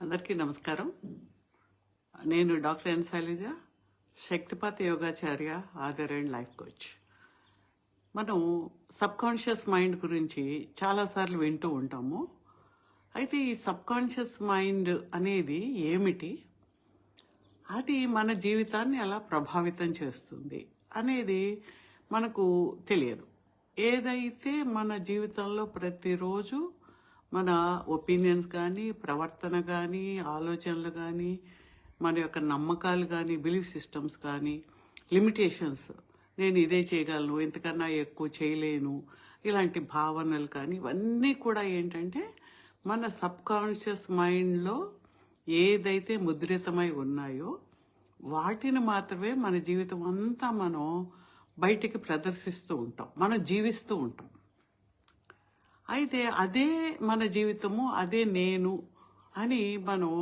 అందరికీ నమస్కారం. నేను డాక్టర్ ఎన్ శైలజ శక్తిపాత యోగాచార్య ఆదర్ అండ్ లైఫ్ కోచ్. మనం సబ్కాన్షియస్ మైండ్ గురించి చాలాసార్లు వింటూ ఉంటాము. అయితే ఈ సబ్కాన్షియస్ మైండ్ అనేది ఏమిటి? అది మన జీవితాన్ని ఎలా ప్రభావితం చేస్తుంది అనేది మనకు తెలియదు. ఏదైతే మన జీవితంలో ప్రతిరోజు మన ఒపీనియన్స్ కానీ ప్రవర్తన కానీ ఆలోచనలు కానీ మన యొక్క నమ్మకాలు కానీ బిలీఫ్ సిస్టమ్స్ కానీ లిమిటేషన్స్ నేను ఇదే చేయగలను ఇంతకన్నా ఎక్కువ చేయలేను ఇలాంటి భావనలు కానీ ఇవన్నీ కూడా ఏంటంటే మన సబ్ కాన్షియస్ మైండ్లో ఏదైతే ముద్రితమై ఉన్నాయో వాటిని మాత్రమే మన జీవితం అంతా మనం బయటికి ప్రదర్శిస్తూ ఉంటాం మనం జీవిస్తూ ఉంటాం. అయితే అదే మన జీవితము అదే నేను అని మనం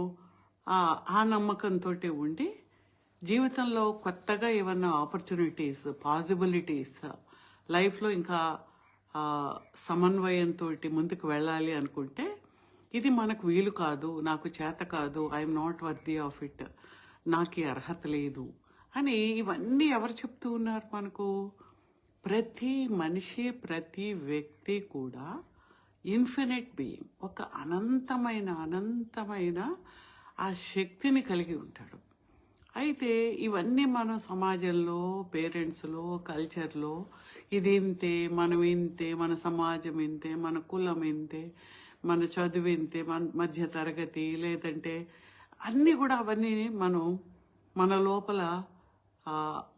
ఆ నమ్మకంతో ఉండి జీవితంలో కొత్తగా ఏమన్నా ఆపర్చునిటీస్ పాసిబిలిటీస్ లైఫ్లో ఇంకా సమన్వయంతో ముందుకు వెళ్ళాలి అనుకుంటే ఇది మనకు వీలు కాదు నాకు చేత కాదు I'm not worthy of it నాకు అర్హత లేదు అని ఇవన్నీ ఎవరు చెప్తూ ఉన్నారు మనకు? ప్రతి మనిషి ప్రతి వ్యక్తి కూడా ఇన్ఫినిట్ బీయింగ్ ఒక అనంతమైన అనంతమైన ఆ శక్తిని కలిగి ఉంటాడు. అయితే ఇవన్నీ మనం సమాజంలో పేరెంట్స్లో కల్చర్లో ఇది ఇంతే మనం ఇంతే మన సమాజం ఇంతే మన కులం ఇంతే మన చదువు ఇంతే మన మధ్య తరగతి లేదంటే అన్నీ కూడా అవన్నీ మనం మన లోపల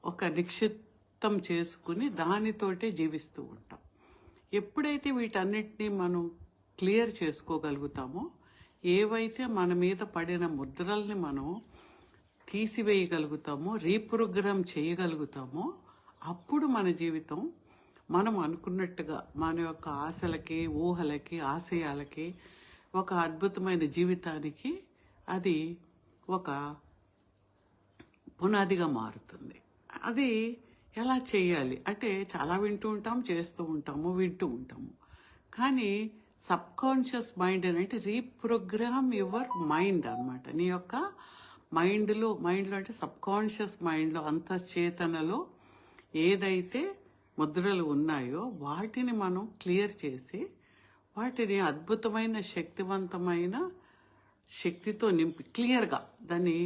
ఒక నిక్షిప్తం చేసుకుని దానితోటే జీవిస్తూ ఉంటాం. ఎప్పుడైతే వీటన్నిటిని మనం క్లియర్ చేసుకోగలుగుతామో ఏవైతే మన మీద పడిన ముద్రల్ని మనం తీసివేయగలుగుతామో రీప్రోగ్రామ్ చేయగలుగుతామో అప్పుడు మన జీవితం మనం అనుకున్నట్టుగా మన యొక్క ఆశలకి ఊహలకి ఆశయాలకి ఒక అద్భుతమైన జీవితానికి అది ఒక పునాదిగా మారుతుంది. అది ఎలా చేయాలి? అంటే చాలా వింటూ ఉంటాం చేస్తూ ఉంటాము వింటూ ఉంటాము. కానీ సబ్ కాన్షియస్ మైండ్ అని అంటే రీప్రోగ్రామ్ యువర్ మైండ్ అన్నమాట. నీ యొక్క మైండ్లో మైండ్లో అంటే సబ్ కాన్షియస్ మైండ్లో అంతఃచేతనలో ఏదైతే ముద్రలు ఉన్నాయో వాటిని మనం క్లియర్ చేసి వాటిని అద్భుతమైన శక్తివంతమైన శక్తితో నింపి క్లియర్గా దాన్ని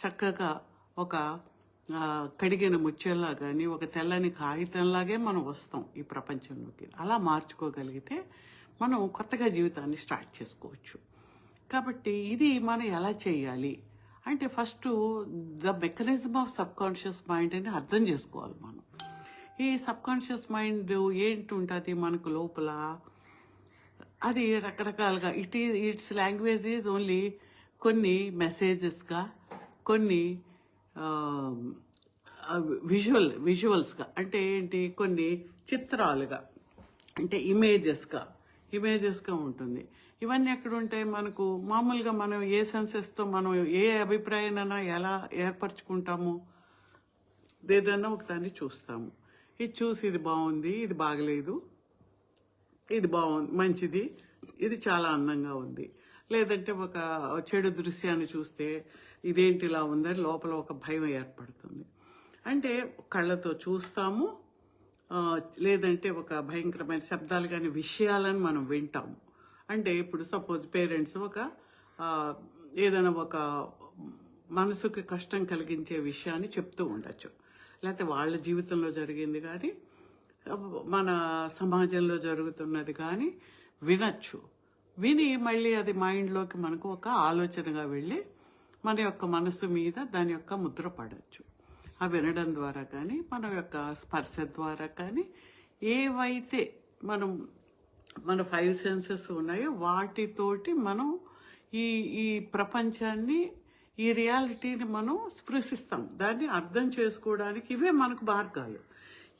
చక్కగా ఒక కడిగిన ముత్యంలా కానీ ఒక తెల్లని కాగితంలాగే మనం వస్తాం ఈ ప్రపంచంలోకి. అలా మార్చుకోగలిగితే మనం కొత్తగా జీవితాన్ని స్టార్ట్ చేసుకోవచ్చు. కాబట్టి ఇది మనం ఎలా చేయాలి? అంటే first the mechanism of subconscious mind అని అర్థం చేసుకోవాలి మనం. ఈ సబ్ కాన్షియస్ మైండ్ ఏంటి ఉంటుంది మనకు లోపల? అది రకరకాలుగా ఇట్ ఈ ఇట్స్ లాంగ్వేజ్ ఈజ్ ఓన్లీ కొన్ని మెసేజెస్గా కొన్ని విజువల్ విజువల్స్గా అంటే ఏంటి? కొన్ని చిత్రాలుగా అంటే ఇమేజెస్గా ఇమేజెస్గా ఉంటుంది. ఇవన్నీ ఎక్కడ ఉంటాయి మనకు? మామూలుగా మనం ఏ సెన్సెస్తో మనం ఏ అభిప్రాయాన్నైనా ఎలా ఏర్పరచుకుంటాము? ఏదైనా ఒక దాన్ని చూస్తాము. ఇది చూసి ఇది బాగుంది ఇది బాగలేదు ఇది బాగుంది మంచిది ఇది చాలా అందంగా ఉంది. లేదంటే ఒక చెడు దృశ్యాన్ని చూస్తే ఇదేంటి ఇలా ఉందని లోపల ఒక భయం ఏర్పడుతుంది. అంటే కళ్ళతో చూస్తాము లేదంటే ఒక భయంకరమైన శబ్దాలు కానీ విషయాలను మనం వింటాము. అంటే ఇప్పుడు సపోజ్ పేరెంట్స్ ఒక ఏదైనా ఒక మనసుకి కష్టం కలిగించే విషయాన్ని చెప్తూ ఉండొచ్చు. లేకపోతే వాళ్ళ జీవితంలో జరిగింది కానీ మన సమాజంలో జరుగుతున్నది కానీ వినచ్చు. విని మళ్ళీ అది మైండ్లోకి మనకు ఒక ఆలోచనగా వెళ్ళి మన యొక్క మనసు మీద దాని యొక్క ముద్ర పడవచ్చు ఆ వినడం ద్వారా కానీ మన యొక్క స్పర్శ ద్వారా కానీ ఏవైతే మనం మన ఫైవ్ సెన్సెస్ ఉన్నాయో వాటితోటి మనం ఈ ఈ ప్రపంచాన్ని ఈ రియాలిటీని మనం స్పృశిస్తాం. దాన్ని అర్థం చేసుకోవడానికి ఇవే మనకు మార్గాలు.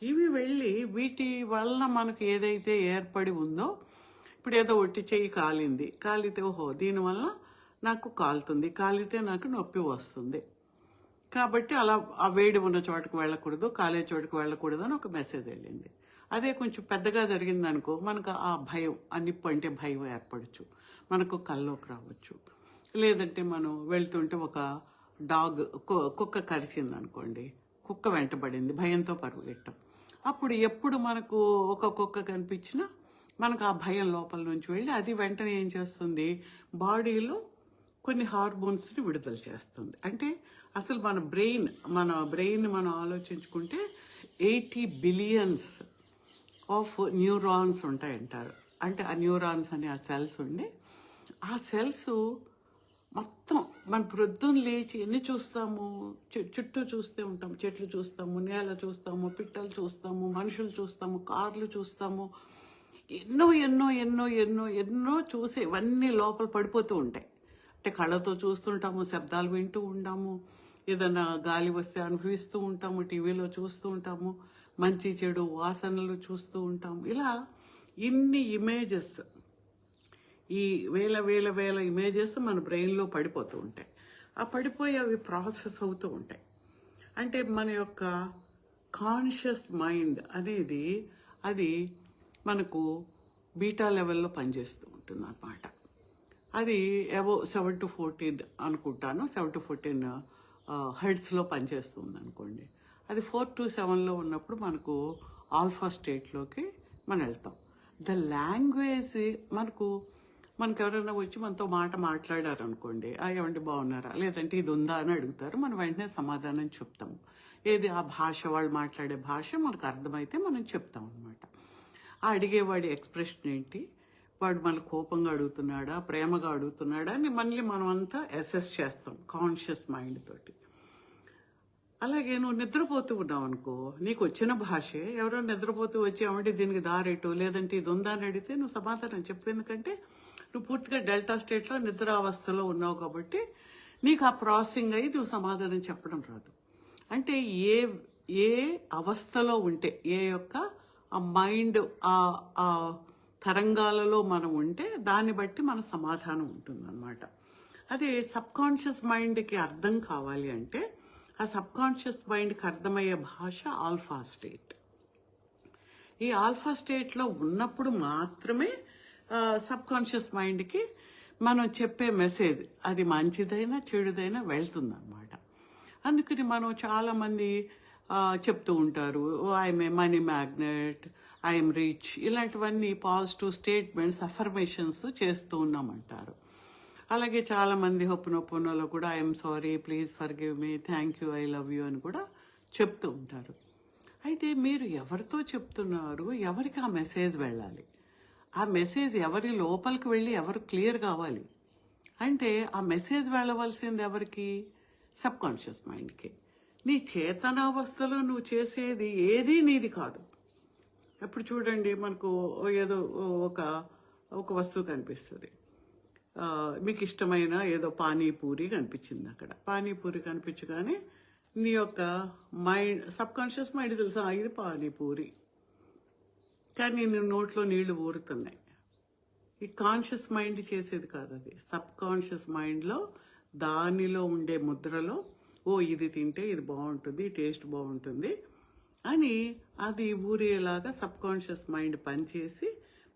ఇవి వెళ్ళి వీటి వల్ల మనకు ఏదైతే ఏర్పడి ఉందో ఇప్పుడు ఏదో ఒట్టి చెయ్యి కాలింది. కాలితే ఓహో దీనివల్ల నాకు కాలుతుంది. కాలితే నాకు నొప్పి వస్తుంది. కాబట్టి అలా ఆ వేడి ఉన్న చోటుకు వెళ్ళకూడదు కాలే చోటుకు వెళ్ళకూడదు అని ఒక మెసేజ్ వెళ్ళింది. అదే కొంచెం పెద్దగా జరిగింది అనుకో మనకు ఆ భయం ఆ నిప్పు అంటే భయం ఏర్పడచ్చు. మనకు కల్లోకి రావచ్చు. లేదంటే మనం వెళ్తుంటే ఒక డాగ్ కు- కుక్క కరిచింది అనుకోండి కుక్క వెంటబడింది భయంతో పరిగెట్టం అప్పుడు ఎప్పుడు మనకు ఒక కుక్క కనిపించినా మనకు ఆ భయం లోపల నుంచి వెళ్ళి అది వెంటనే ఏం చేస్తుంది? బాడీలో కొన్ని హార్మోన్స్ని విడుదల చేస్తుంది. అంటే అసలు మన బ్రెయిన్ మన బ్రెయిన్ మనం ఆలోచించుకుంటే ఎయిటీ బిలియన్స్ ఆఫ్ న్యూరాన్స్ ఉంటాయంటారు. అంటే ఆ న్యూరాన్స్ అనే ఆ సెల్స్ ఉండి. ఆ సెల్స్ మొత్తం మన ప్రొద్దున లేచి ఎన్ని చూస్తాము? చుట్టూ చూస్తూ ఉంటాం. చెట్లు చూస్తాము నేల చూస్తాము పిట్టలు చూస్తాము మనుషులు చూస్తాము కార్లు చూస్తాము. ఎన్నో ఎన్నో ఎన్నో ఎన్నో ఎన్నో చూసి ఇవన్నీ లోపల పడిపోతూ ఉంటాయి. అంటే కళ్ళతో చూస్తుంటాము శబ్దాలు వింటూ ఉంటాము ఏదైనా గాలి వస్తే అనుభవిస్తూ ఉంటాము టీవీలో చూస్తూ ఉంటాము మంచి చెడు వాసనలు చూస్తూ ఉంటాము. ఇలా ఇన్ని ఇమేజెస్ ఈ వేల వేల వేల ఇమేజెస్ మన బ్రెయిన్లో పడిపోతూ ఉంటాయి. ఆ పడిపోయి అవి ప్రాసెస్ అవుతూ ఉంటాయి. అంటే మన యొక్క కాన్షియస్ మైండ్ అనేది అది మనకు బీటా లెవెల్లో పనిచేస్తూ ఉంటుంది అన్నమాట అది అబో సెవెన్ టు ఫోర్టీన్ అనుకుంటాను. సెవెన్ టు ఫోర్టీన్ హెడ్స్లో పనిచేస్తుంది అనుకోండి అది ఫోర్ టు సెవెన్లో ఉన్నప్పుడు మనకు ఆల్ఫా స్టేట్లోకి మనం వెళ్తాం. ద లాంగ్వేజ్ మనకు మనకు ఎవరైనా వచ్చి మనతో మాట మాట్లాడారు అనుకోండి ఆ ఏమండి బాగున్నారా? లేదంటే ఇది ఉందా? అని అడుగుతారు. మనం వెంటనే సమాధానం చెప్తాము. ఏది ఆ భాష వాళ్ళు మాట్లాడే భాష మనకు అర్థమైతే మనం చెప్తాం అనమాట ఆ అడిగేవాడి ఎక్స్ప్రెషన్ ఏంటి? వాడు మళ్ళీ కోపంగా అడుగుతున్నాడా ప్రేమగా అడుగుతున్నాడా అని మళ్ళీ మనం అంతా అసెస్ చేస్తాం కాన్షియస్ మైండ్ తోటి. అలాగే నువ్వు నిద్రపోతూ ఉన్నావు అనుకో నీకు వచ్చిన భాషే ఎవరో నిద్రపోతూ వచ్చి ఏమంటే దీనికి దారేటు లేదంటే ఇది ఉందా అని అడిగితే నువ్వు సమాధానం చెప్పు. ఎందుకంటే నువ్వు పూర్తిగా డెల్టా స్టేట్లో నిద్రావస్థలో ఉన్నావు కాబట్టి నీకు ఆ ప్రాసెసింగ్ అయ్యి నువ్వు సమాధానం చెప్పడం రాదు. అంటే ఏ ఏ అవస్థలో ఉంటే ఏ యొక్క ఆ మైండ్ ఆ ఆ తరంగాలలో మనం ఉంటే దాన్ని బట్టి మన సమాధానం ఉంటుందన్నమాట. అదే సబ్ కాన్షియస్ మైండ్కి అర్థం కావాలి అంటే ఆ సబ్ కాన్షియస్ మైండ్కి అర్థమయ్యే భాష ఆల్ఫా స్టేట్. ఈ ఆల్ఫా స్టేట్లో ఉన్నప్పుడు మాత్రమే సబ్ కాన్షియస్ మైండ్కి మనం చెప్పే మెసేజ్ అది మంచిదైనా చెడుదైనా వెళ్తుందన్నమాట. అందుకని మనం చాలామంది చెప్తూ ఉంటారు I'm a money magnet I'm rich ఇలాంటివన్నీ పాజిటివ్ స్టేట్మెంట్స్ అఫర్మేషన్స్ చేస్తూ ఉన్నామంటారు. అలాగే చాలామంది హొప్పునొప్పునలో కూడా I'm sorry please forgive me thank you I love you అని కూడా చెప్తూ ఉంటారు. అయితే మీరు ఎవరితో చెప్తున్నారు? ఎవరికి ఆ మెసేజ్ వెళ్ళాలి? ఆ మెసేజ్ ఎవరి లోపలికి వెళ్ళి ఎవరు క్లియర్ కావాలి? అంటే ఆ మెసేజ్ వెళ్ళవలసింది ఎవరికి? సబ్కాన్షియస్ మైండ్కి నీ చేతనావస్థలో నువ్వు చేసేది ఏదీ నీది కాదు. ఇప్పుడు చూడండి మనకు ఏదో ఒక ఒక వస్తువు కనిపిస్తుంది. మీకు ఇష్టమైన ఏదో పానీపూరి కనిపించింది అక్కడ. పానీపూరి కనిపించగానే నీ యొక్క మైండ్ సబ్ కాన్షియస్ మైండ్ తెలుసా? ఇది పానీపూరి. కానీ నేను నోట్లో నీళ్ళు ఊరుతున్నాయి. ఈ కాన్షియస్ మైండ్ చేసేది కాదు అది. సబ్ కాన్షియస్ మైండ్లో దానిలో ఉండే ముద్రలో ఓ ఇది తింటే ఇది బాగుంటుంది టేస్ట్ బాగుంటుంది అని అది ఊరేలాగా సబ్ కాన్షియస్ మైండ్ పనిచేసి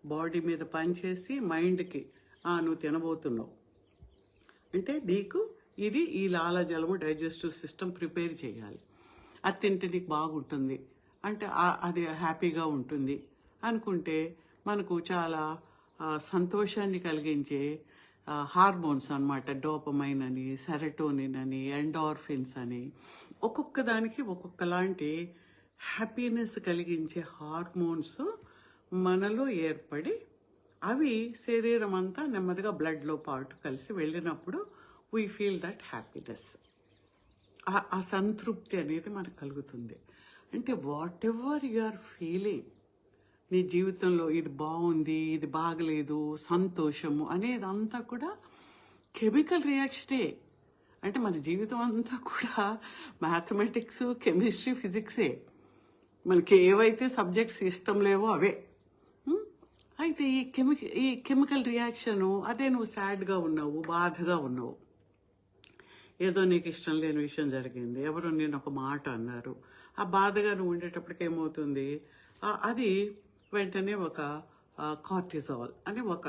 బాడీ మీద పనిచేసి మైండ్కి "ఆ, నువ్వు తినబోతున్నావు. అంటే నీకు ఇది ఈ లాలాజలము డైజెస్టివ్ సిస్టమ్ ప్రిపేర్ చేయాలి. అది తింటే నీకు బాగుంటుంది. అంటే అది హ్యాపీగా ఉంటుంది. అనుకుంటే మనకు చాలా సంతోషాన్ని కలిగించే హార్మోన్స్ అనమాట డోపమైన్ అని సెరటోనిన్ అని ఎండార్ఫిన్స్ అని ఒక్కొక్క దానికి ఒక్కొక్కలాంటి హ్యాపీనెస్ కలిగించే హార్మోన్స్ మనలో ఏర్పడి అవి శరీరం అంతా నెమ్మదిగా బ్లడ్లో పాటు కలిసి వెళ్ళినప్పుడు వీ ఫీల్ దట్ హ్యాపీనెస్ ఆ- సంతృప్తి అనేది మనకు కలుగుతుంది. అంటే whatever you are feeling నీ జీవితంలో ఇది బాగుంది ఇది బాగలేదు సంతోషము అనేది అంతా కూడా కెమికల్ రియాక్షనే అంటే మన జీవితం అంతా కూడా మ్యాథమెటిక్స్ కెమిస్ట్రీ ఫిజిక్సే మనకి ఏవైతే సబ్జెక్ట్స్ ఇష్టం లేవో అవే. అయితే ఈ కెమిక ఈ కెమికల్ రియాక్షను అదే నువ్వు సాడ్గా ఉన్నావు బాధగా ఉన్నావు. ఏదో నీకు ఇష్టం లేని విషయం జరిగింది. ఎవరో నేను ఒక మాట అన్నారు. ఆ బాధగా నువ్వు ఉండేటప్పటికి ఏమవుతుంది? అది వెంటనే ఒక కార్టిజాల్ అని ఒక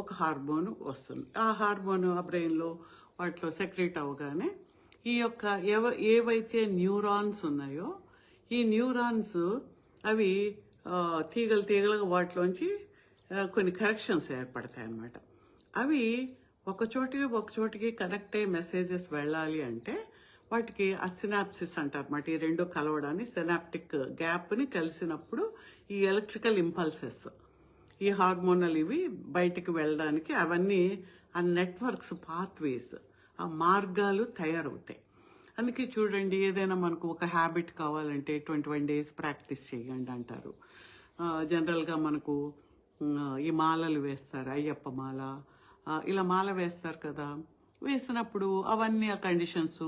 ఒక హార్మోన్ వస్తుంది. ఆ హార్మోన్ ఆ బ్రెయిన్లో వాటిలో సెక్రెట్ అవ్వగానే ఈ యొక్క ఎవ ఏవైతే న్యూరాన్స్ ఉన్నాయో ఈ న్యూరాన్స్ అవి తీగలు తీగలుగా వాటిలోంచి కొన్ని కరెక్షన్స్ ఏర్పడతాయి అన్నమాట అవి ఒక చోటికి ఒక చోటికి కనెక్ట్ అయ్యే మెసేజెస్ వెళ్ళాలి అంటే వాటికి అసినాప్సిస్ అంటారన్నమాట. ఈ రెండు కలవడాన్ని సెనాప్టిక్ గ్యాప్ని కలిసినప్పుడు ఈ ఎలక్ట్రికల్ ఇంపల్సెస్ ఈ హార్మోనల్ ఇవి బయటికి వెళ్ళడానికి అవన్నీ ఆ నెట్వర్క్స్ పాత్వేస్ ఆ మార్గాలు తయారవుతాయి. అందుకే చూడండి ఏదైనా మనకు ఒక హ్యాబిట్ కావాలంటే ట్వంటీ వన్ డేస్ ప్రాక్టీస్ చేయండి అంటారు. జనరల్గా మనకు ఈ మాలలు వేస్తారు అయ్యప్ప మాల. ఇలా మాల వేస్తారు కదా. వేసినప్పుడు అవన్నీ ఆ కండిషన్స్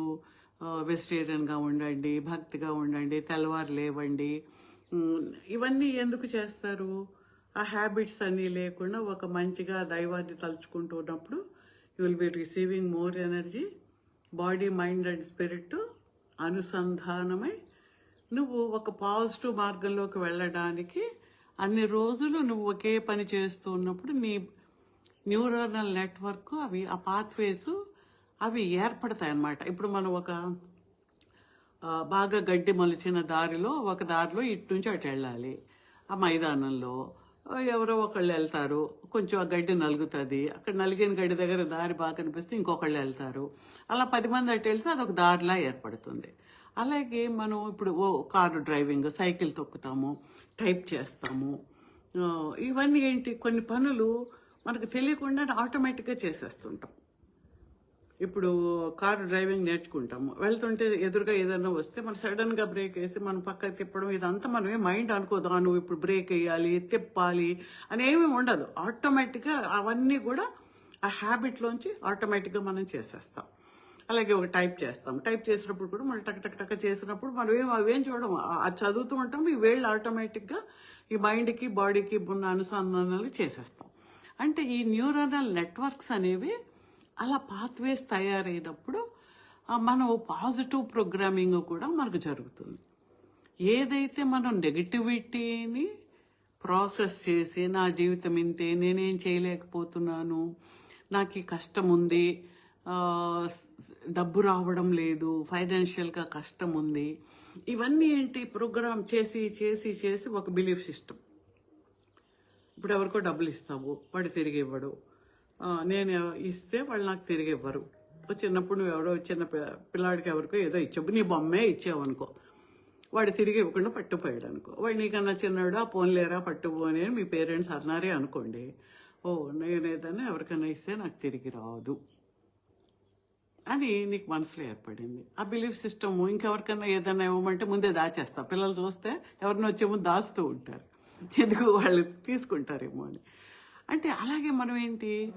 వెజిటేరియన్గా ఉండండి భక్తిగా ఉండండి తెల్లవారు లేవండి. ఇవన్నీ ఎందుకు చేస్తారు? ఆ హ్యాబిట్స్ అన్నీ లేకుండా ఒక మంచిగా దైవాన్ని తలుచుకుంటూ ఉన్నప్పుడు you will be receiving more energy body mind and spirit అనుసంధానమై నువ్వు ఒక పాజిటివ్ మార్గంలోకి వెళ్ళడానికి అన్ని రోజులు నువ్వు ఒకే పని చేస్తూ ఉన్నప్పుడు నీ న్యూరోనల్ నెట్వర్క్ అవి ఆ పాత్వేస్ అవి ఏర్పడతాయి అన్నమాట ఇప్పుడు మనం ఒక బాగా గడ్డి మొలిచిన దారిలో ఒక దారిలో ఇటు నుంచి అటు వెళ్ళాలి. ఆ మైదానంలో ఎవరో ఒకళ్ళు వెళ్తారు. కొంచెం ఆ గడ్డి నలుగుతుంది. అక్కడ నలిగిన గడ్డి దగ్గర దారి బాగా కనిపిస్తే ఇంకొకళ్ళు వెళ్తారు. అలా పది మంది అటు వెళ్తే అదొక దారిలా ఏర్పడుతుంది. అలాగే మనం ఇప్పుడు ఓ కారు డ్రైవింగ్ సైకిల్ తొక్కుతాము టైప్ చేస్తాము. ఇవన్నీ ఏంటి? కొన్ని పనులు మనకు తెలియకుండా ఆటోమేటిక్గా చేసేస్తుంటాం. ఇప్పుడు కారు డ్రైవింగ్ నేర్చుకుంటాము. వెళ్తుంటే ఎదురుగా ఏదైనా వస్తే మనం సడన్గా బ్రేక్ వేసి మనం పక్కకి తిప్పడం ఇదంతా మనమే మైండ్ అనుకోదా నువ్వు ఇప్పుడు బ్రేక్ వేయాలి తిప్పాలి అని ఏమీ ఉండదు. ఆటోమేటిక్గా అవన్నీ కూడా ఆ హ్యాబిట్ లోంచి ఆటోమేటిక్గా మనం చేసేస్తాం. అలాగే ఒక టైప్ చేస్తాం. టైప్ చేసినప్పుడు కూడా మనం టక్ టక్ టక్ చేసినప్పుడు మనం ఏం అవేం చూడము. ఆ- అది చదువుతూ ఉంటాం. ఈ వేళ్ళు ఆటోమేటిక్గా ఈ మైండ్కి బాడీకి ఉన్న అనుసంధానాలు చేసేస్తాం. అంటే ఈ న్యూరోనల్ నెట్వర్క్స్ అనేవి అలా పాత్వేస్ తయారైనప్పుడు మనం పాజిటివ్ ప్రోగ్రామింగ్ కూడా మనకు జరుగుతుంది. ఏదైతే మనం నెగటివిటీని ప్రాసెస్ చేసి నా జీవితం ఇంతే నేనేం చేయలేకపోతున్నాను నాకు ఈ కష్టం ఉంది డబ్బు రావడం లేదు ఫైనాన్షియల్గా కష్టం ఉంది ఇవన్నీ ఏంటి? ప్రోగ్రామ్ చేసి చేసి చేసి ఒక బిలీఫ్ సిస్టమ్ ఇప్పుడు ఎవరికో డబ్బులు ఇస్తావు వాడు తిరిగి ఇవ్వడు. నేను ఇస్తే వాళ్ళు నాకు తిరిగి ఇవ్వరు చిన్నప్పుడు నువ్వు ఎవరో చిన్న పిల్లాడికి ఎవరికో ఏదో ఇచ్చావు నీ బొమ్మే ఇచ్చావు అనుకో వాడు తిరిగి ఇవ్వకుండా పట్టుపోయాడు అనుకో వాడు నీకన్నా చిన్నాడు ఆ పోన్లేరా పట్టుపోని అని మీ పేరెంట్స్ అన్నారే అనుకోండి. ఓ నేను ఏదైనా ఎవరికైనా ఇస్తే నాకు తిరిగి రాదు. అని నీకు మనసులో ఏర్పడింది. ఆ బిలీఫ్ సిస్టమ్ ఇంకెవరికైనా ఏదైనా ఇవ్వమంటే ముందే దాచేస్తా. పిల్లలు చూస్తే ఎవరిని వచ్చే ముందు దాస్తూ ఉంటారు. ఎందుకు వాళ్ళు తీసుకుంటారేమో అని. అంటే అలాగే మనం ఏంటి?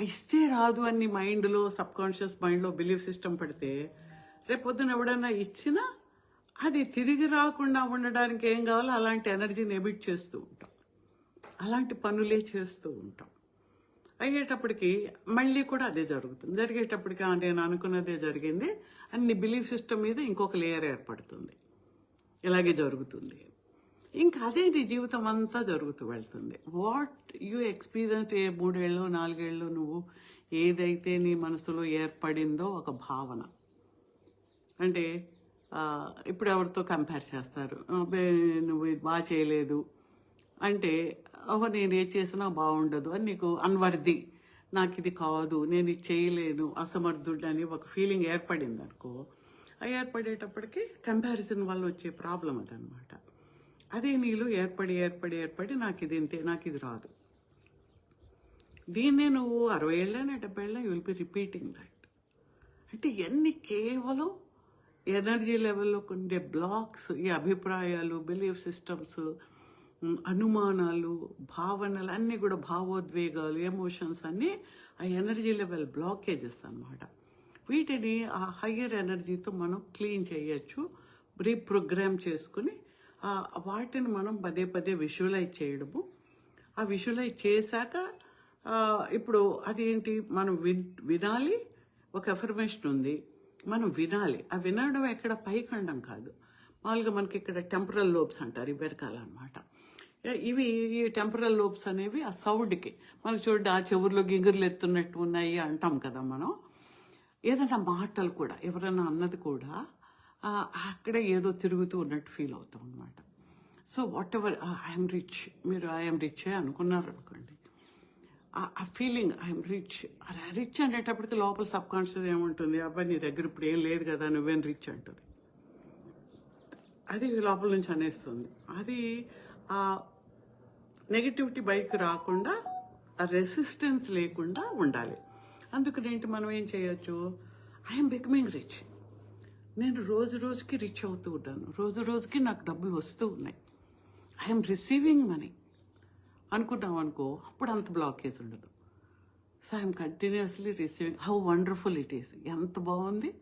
ఇస్తే రాదు అని మైండ్లో సబ్ కాన్షియస్ మైండ్లో బిలీఫ్ సిస్టమ్ పడితే రేపొద్దున ఎవడన్నా ఇచ్చినా అది తిరిగి రాకుండా ఉండడానికి ఏం కావాలో అలాంటి ఎనర్జీని ఎమిట్ చేస్తూ ఉంటాం. అలాంటి పనులే చేస్తూ ఉంటాం. అయ్యేటప్పటికి మళ్ళీ కూడా అదే జరుగుతుంది. జరిగేటప్పటికి నేను అనుకున్నదే జరిగింది అన్ని బిలీఫ్ సిస్టమ్ మీద ఇంకొక లేయర్ ఏర్పడుతుంది. ఇలాగే జరుగుతుంది. ఇంకా అదే నీ జీవితం అంతా జరుగుతూ వెళ్తుంది. వాట్ యు ఎక్స్పీరియన్స్ ఏ మూడేళ్ళు నాలుగేళ్ళు నువ్వు ఏదైతే నీ మనసులో ఏర్పడిందో ఒక భావన. అంటే ఇప్పుడు ఎవరితో కంపేర్ చేస్తారు? నువ్వు ఇది బాగా చేయలేదు. అంటే ఓహో నేను ఏ చేసినా బాగుండదు అని నీకు అన్వర్ది. నాకు ఇది కాదు నేను ఇది చేయలేను అసమర్థుడు అని ఒక ఫీలింగ్ ఏర్పడింది అనుకో ఆ ఏర్పడేటప్పటికి కంపారిజన్ వల్ల వచ్చే ప్రాబ్లం అదనమాట. అదే నీళ్ళు ఏర్పడి ఏర్పడి ఏర్పడి నాకు ఇది ఇంతే నాకు ఇది రాదు. దీన్నే నువ్వు అరవై ఏళ్ళ డెబ్బై ఏళ్ళ you will be repeating that అంటే ఎన్ని కేవలం ఎనర్జీ లెవెల్లో ఉండే బ్లాక్స్ ఈ అభిప్రాయాలు బిలీఫ్ సిస్టమ్స్ అనుమానాలు భావనలు అన్నీ కూడా భావోద్వేగాలు ఎమోషన్స్ అన్నీ ఆ ఎనర్జీ లెవెల్ బ్లాకేజెస్ అన్నమాట. వీటిని ఆ హయ్యర్ ఎనర్జీతో మనం క్లీన్ చేయొచ్చు రీప్రోగ్రామ్ చేసుకుని వాటిని మనం పదే పదే విజువలైజ్ చేయడము. ఆ విజువలైజ్ చేశాక ఇప్పుడు అదేంటి? మనం విన్ వినాలి ఒక ఎఫర్మేషన్ ఉంది. మనం వినాలి. ఆ వినడం ఎక్కడ పైఖండం కాదు. మామూలుగా మనకి ఇక్కడ టెంపరల్ లోబ్స్ అంటారు ఈ వెరకాల అనమాట ఇవి ఈ టెంపరల్ లోబ్స్ అనేవి ఆ సౌండ్కి మనకు చూడండి ఆ చెవుల్లో గింగిర్లు ఎత్తున్నట్టు ఉన్నాయి అంటాం కదా మనం. ఏదైనా మాటలు కూడా ఎవరైనా అన్నది కూడా అక్కడే ఏదో తిరుగుతూ ఉన్నట్టు ఫీల్ అవుతాం అనమాట so whatever I'm rich మీరు ఐఎమ్ రిచ్ అనుకున్నారు అనుకోండి ఆ- ఫీలింగ్ ఐఎమ్ రిచ్ రిచ్ అనేటప్పటికి లోపల సబ్ కాన్షియస్ ఏముంటుంది? అబ్బాయి నీ దగ్గర ఇప్పుడు ఏం లేదు కదా నువ్వేం రిచ్ అంటుంది. అది లోపల నుంచి అనేస్తుంది. అది ఆ నెగిటివిటీ బైక్ రాకుండా ఆ రెసిస్టెన్స్ లేకుండా ఉండాలి. అందుకనేంటి మనం ఏం చేయొచ్చు? ఐఎమ్ బికమింగ్ రిచ్ నేను రోజు రోజుకి రిచ్ అవుతూ ఉంటాను. రోజు రోజుకి నాకు డబ్బులు వస్తూ ఉన్నాయి. ఐఎమ్ రిసీవింగ్ మనీ అనుకున్నాం అనుకో అప్పుడు అంత బ్లాకేజ్ ఉండదు. So I'm continuously receiving how wonderful it is ఎంత బాగుంది.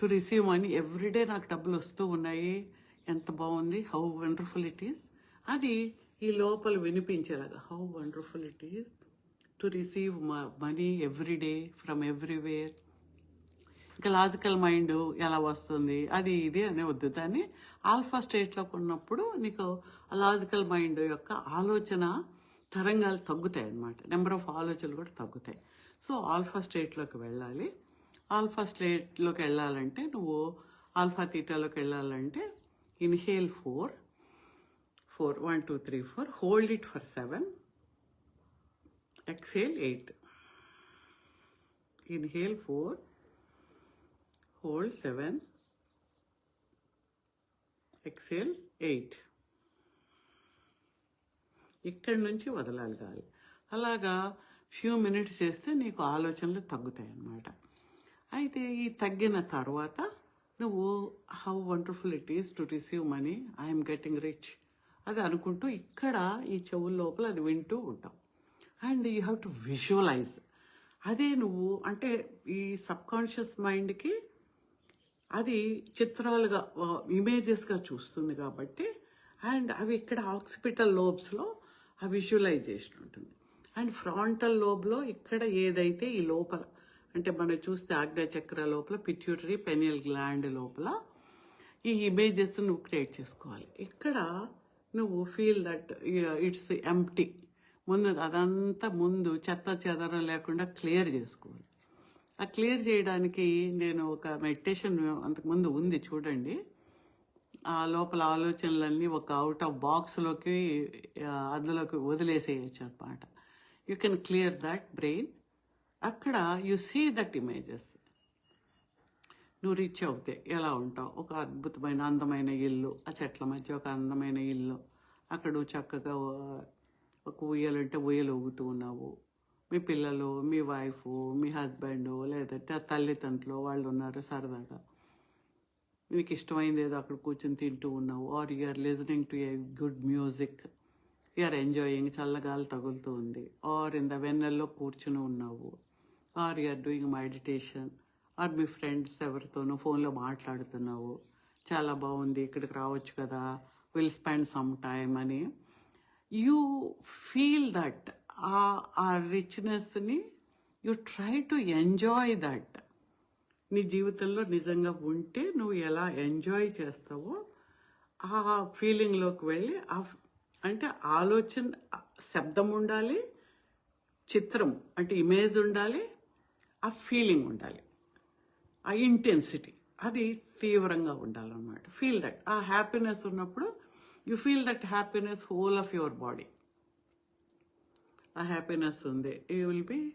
టు రిసీవ్ మనీ ఎవ్రీడే నాకు డబ్బులు వస్తూ ఉన్నాయి. ఎంత బాగుంది. హౌ వండర్ఫుల్ ఇట్ ఈస్ అది ఈ లోపల వినిపించేలాగా how wonderful it is to receive money everyday from everywhere ఇంకా లాజికల్ మైండ్ ఎలా వస్తుంది? అది ఇది అనే వద్దు దాన్ని ఆల్ఫా స్టేట్లోకి ఉన్నప్పుడు నీకు లాజికల్ మైండ్ యొక్క ఆలోచన తరంగాలు తగ్గుతాయి అన్నమాట. నెంబర్ ఆఫ్ ఆలోచనలు కూడా తగ్గుతాయి. సో ఆల్ఫా స్టేట్లోకి వెళ్ళాలి. ఆల్ఫా స్టేట్లోకి వెళ్ళాలంటే నువ్వు ఆల్ఫా తీటాలోకి వెళ్ళాలంటే inhale four four one two three four hold it for seven exhale eight. Inhale four hold seven exhale eight ఇక్కడి నుంచి వదలాలి గాలి. అలాగా ఫ్యూ మినిట్స్ చేస్తే నీకు ఆలోచనలు తగ్గుతాయి అన్నమాట. అయితే ఈ తగ్గిన తర్వాత నువ్వు how wonderful it is to receive money I'm getting rich అది అనుకుంటూ ఇక్కడ ఈ చెవుల లోపల అది వింటూ ఉంటావు. And you have to visualise అదే నువ్వు అంటే ఈ సబ్కాన్షియస్ మైండ్కి అది చిత్రాలుగా ఇమేజెస్గా చూస్తుంది కాబట్టి అండ్ అవి ఇక్కడ ఆక్సిపిటల్ లోబ్స్లో ఆ విజువలైజేషన్ ఉంటుంది. అండ్ ఫ్రాంటల్ లోబ్లో ఇక్కడ ఏదైతే ఈ లోపల అంటే మనం చూస్తే ఆజ్ఞాచక్ర లోపల పిట్యూటరీ పెనియల్ గ్లాండ్ లోపల ఈ ఇమేజెస్ నువ్వు క్రియేట్ చేసుకోవాలి. ఇక్కడ నువ్వు ఫీల్ దట్ ఇట్స్ ఎంప్టీ ముందు అదంతా ముందు చెత్త చెదరం లేకుండా క్లియర్ చేసుకోవాలి. ఆ క్లియర్ చేయడానికి నేను ఒక మెడిటేషన్ అంతకుముందు ఉంది చూడండి. ఆ లోపల ఆలోచనలన్నీ ఒక అవుట్ ఆఫ్ బాక్స్లోకి అందులోకి వదిలేసేయచ్చు అనమాట you can clear that brain అక్కడ యు సీ దట్ ఇమేజెస్ నువ్వు రీచ్ అవుతే ఎలా ఉంటావు? ఒక అద్భుతమైన అందమైన ఇల్లు ఆ చెట్ల మధ్య ఒక అందమైన ఇల్లు. అక్కడ చక్కగా ఒక ఉయ్యాలంటే ఉయ్యలు ఊగుతూ ఉన్నావు. మీ పిల్లలు మీ వైఫ్ మీ హస్బెండ్ లేదంటే ఆ తల్లిదండ్రులు వాళ్ళు ఉన్నారు సరదాగా. నీకు ఇష్టమైంది ఏదో అక్కడ కూర్చొని తింటూ ఉన్నావు or you're listening to a good music you're enjoying చల్లగాలి తగులుతూ ఉంది. ఆర్ ఇన్ ద వెన్నెల్లో కూర్చుని ఉన్నావు. Or you're doing meditation or me friends ఎవరితోనో ఫోన్లో మాట్లాడుతున్నావు. చాలా బాగుంది ఇక్కడికి రావచ్చు కదా. విల్ స్పెండ్ సమ్ టైమ్ అని. యూ ఫీల్ దట్ ఆ రిచ్నెస్ని you try to enjoy that నీ జీవితంలో నిజంగా ఉంటే నువ్వు ఎలా ఎంజాయ్ చేస్తావో ఆ ఫీలింగ్లోకి వెళ్ళి ఆ అంటే ఆలోచన శబ్దం ఉండాలి చిత్రం అంటే ఇమేజ్ ఉండాలి ఆ ఫీలింగ్ ఉండాలి. ఆ ఇంటెన్సిటీ అది తీవ్రంగా ఉండాలన్నమాట. ఫీల్ దట్ ఆ హ్యాపీనెస్ ఉన్నప్పుడు you feel that happiness whole of your body ఆ హ్యాపీనెస్ ఉంది. యూ విల్ బి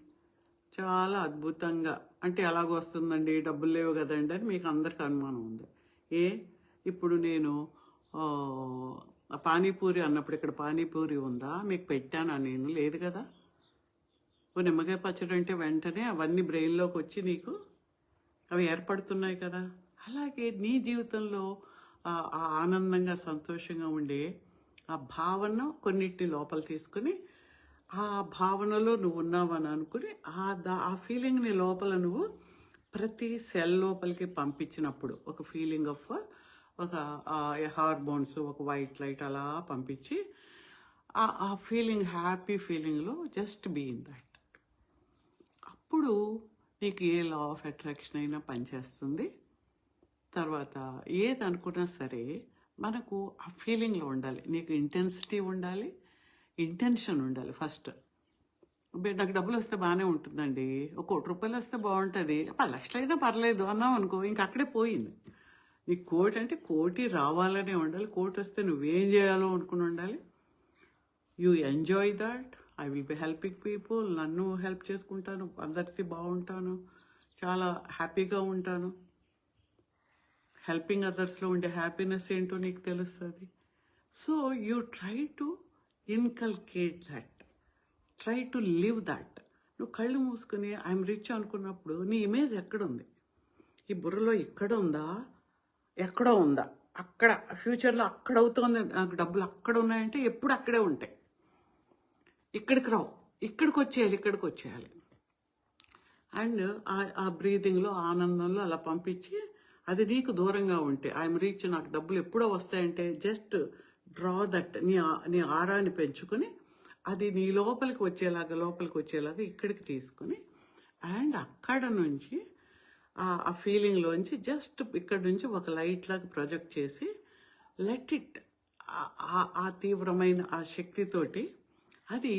చాలా అద్భుతంగా. అంటే ఎలాగో వస్తుందండి డబ్బులు లేవు కదండి అని మీకు అందరికి అనుమానం ఉంది. ఏ? ఇప్పుడు నేను పానీపూరి అన్నప్పుడు ఇక్కడ పానీపూరి ఉందా? మీకు పెట్టానా నేను? లేదు కదా? ఓ నిమ్మకాయ పచ్చడి అంటే వెంటనే అవన్నీ బ్రెయిన్లోకి వచ్చి నీకు అవి ఏర్పడుతున్నాయి కదా? అలాగే నీ జీవితంలో ఆ ఆనందంగా సంతోషంగా ఉండే ఆ భావన కొన్నిటిని లోపల తీసుకుని ఆ భావనలో నువ్వు ఉన్నావని అనుకుని ఆ దా ఆ ఫీలింగ్ని లోపల నువ్వు ప్రతి సెల్ లోపలికి పంపించినప్పుడు ఒక ఫీలింగ్ ఆఫ్ ఒక హార్మోన్స్ ఒక వైట్ లైట్ అలా పంపించి ఆ- ఫీలింగ్ హ్యాపీ ఫీలింగ్లో జస్ట్ బీయింగ్ దట్ అప్పుడు నీకు ఏ లా ఆఫ్ అట్రాక్షన్ అయినా పనిచేస్తుంది. తర్వాత ఏది అనుకున్నా సరే మనకు ఆ ఫీలింగ్లో ఉండాలి. నీకు ఇంటెన్సిటీ ఉండాలి. ఇంటెన్షన్ ఉండాలి ఫస్ట్. నాకు డబ్బులు వస్తే బాగానే ఉంటుందండి. ఒక కోటి రూపాయలు వస్తే బాగుంటుంది. పది లక్షలైనా పర్లేదు అన్నావు అనుకో ఇంక అక్కడే పోయింది. నీకు కోటి అంటే కోటి రావాలనే ఉండాలి కోటి వస్తే నువ్వేం చేయాలో అనుకుని ఉండాలి. You enjoy that I will be helping people నన్ను హెల్ప్ చేసుకుంటాను అందరికీ బాగుంటాను చాలా హ్యాపీగా ఉంటాను. హెల్పింగ్ అదర్స్లో ఉండే హ్యాపీనెస్ ఏంటో నీకు తెలుస్తుంది. So you try to inculcate that try to live that నువ్వు కళ్ళు మూసుకుని ఐఎమ్ రిచ్ అనుకున్నప్పుడు నీ ఇమేజ్ ఎక్కడుంది? ఈ బుర్రలో ఇక్కడ ఉందా? ఎక్కడో ఉందా? అక్కడ ఫ్యూచర్లో అక్కడ అవుతుంది. నాకు డబ్బులు అక్కడ ఉన్నాయంటే ఎప్పుడు అక్కడే ఉంటాయి. ఇక్కడికి రావు. ఇక్కడికి వచ్చేయాలి ఇక్కడికి వచ్చేయాలి. అండ్ ఆ బ్రీదింగ్లో ఆనందంలో అలా పంపించి అది నీకు దూరంగా ఉంటే ఐఎమ్ రీచ్ నాకు డబ్బులు ఎప్పుడో వస్తాయంటే జస్ట్ డ్రా దట్ నీ ఆ- నీ ఆరాన్ని పెంచుకొని అది నీ లోపలికి వచ్చేలాగా లోపలికి వచ్చేలాగా ఇక్కడికి తీసుకొని అండ్ అక్కడ నుంచి ఆ- ఆ ఫీలింగ్లోంచి జస్ట్ ఇక్కడ నుంచి ఒక లైట్ లాగా ప్రొజెక్ట్ చేసి లెట్ ఇట్ ఆ తీవ్రమైన ఆ శక్తితోటి అది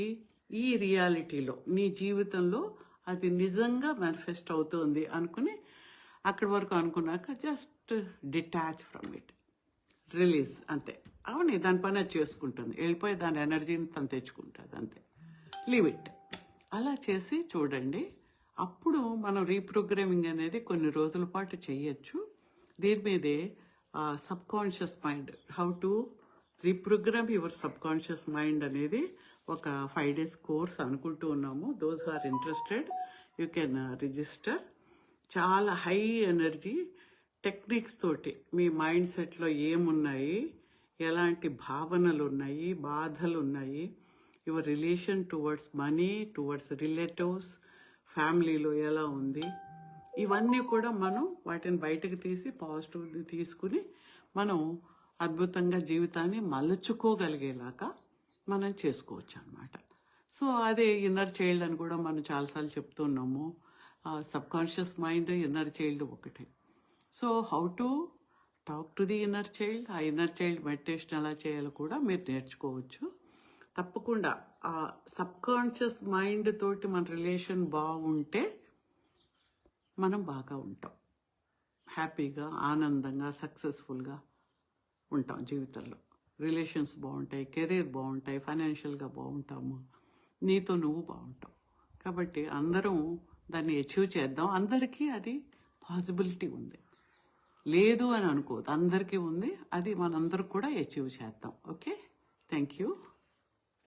ఈ రియాలిటీలో నీ జీవితంలో అది నిజంగా మేనిఫెస్ట్ అవుతుంది అనుకుని అక్కడి వరకు అనుకున్నాక just detach from it release అంతే. అవును దాని పని అది చేసుకుంటుంది. వెళ్ళిపోయి దాని ఎనర్జీని తను తెచ్చుకుంటుంది అంతే. లీవ్ ఇట్ అలా చేసి చూడండి. అప్పుడు మనం రీప్రోగ్రామింగ్ అనేది కొన్ని రోజుల పాటు చేయొచ్చు. దీని మీదే subconscious mind how to reprogram your subconscious mind అనేది ఒక ఫైవ్ డేస్ కోర్స్ అనుకుంటూ ఉన్నాము. Those are interested you can register చాలా హై ఎనర్జీ టెక్నిక్స్ తోటి మీ మైండ్ సెట్లో ఏమున్నాయి ఎలాంటి భావనలు ఉన్నాయి బాధలు ఉన్నాయి your relation towards money towards relatives ఫ్యామిలీలో ఎలా ఉంది? ఇవన్నీ కూడా మనం వాటిని బయటకు తీసి పాజిటివ్ తీసుకుని మనం అద్భుతంగా జీవితాన్ని మలుచుకోగలిగేలాగా మనం చేసుకోవచ్చు అనమాట సో అదే ఇన్నర్ చైల్డ్ అని కూడా మనం చాలాసార్లు చెప్తున్నాము. సబ్కాన్షియస్ మైండ్ ఇన్నర్ చైల్డ్ ఒకటే. So how to talk to the inner child ఆ ఇన్నర్ చైల్డ్ మెడిటేషన్ ఎలా చేయాలో కూడా మీరు నేర్చుకోవచ్చు. తప్పకుండా ఆ సబ్ కాన్షియస్ మైండ్ తోటి మన రిలేషన్ బాగుంటే మనం బాగా ఉంటాం. హ్యాపీగా ఆనందంగా సక్సెస్ఫుల్గా ఉంటాం జీవితంలో. రిలేషన్స్ బాగుంటాయి కెరీర్ బాగుంటాయి ఫైనాన్షియల్గా బాగుంటాము. నీతో నువ్వు బాగుంటావు. కాబట్టి అందరం దాన్ని అచీవ్ చేద్దాం. అందరికీ అది పాసిబిలిటీ ఉంది. లేదు అని అనుకోదు అందరికీ ఉంది. అది మనందరికి కూడా అచీవ్ చేద్దాం ఓకే థ్యాంక్ యూ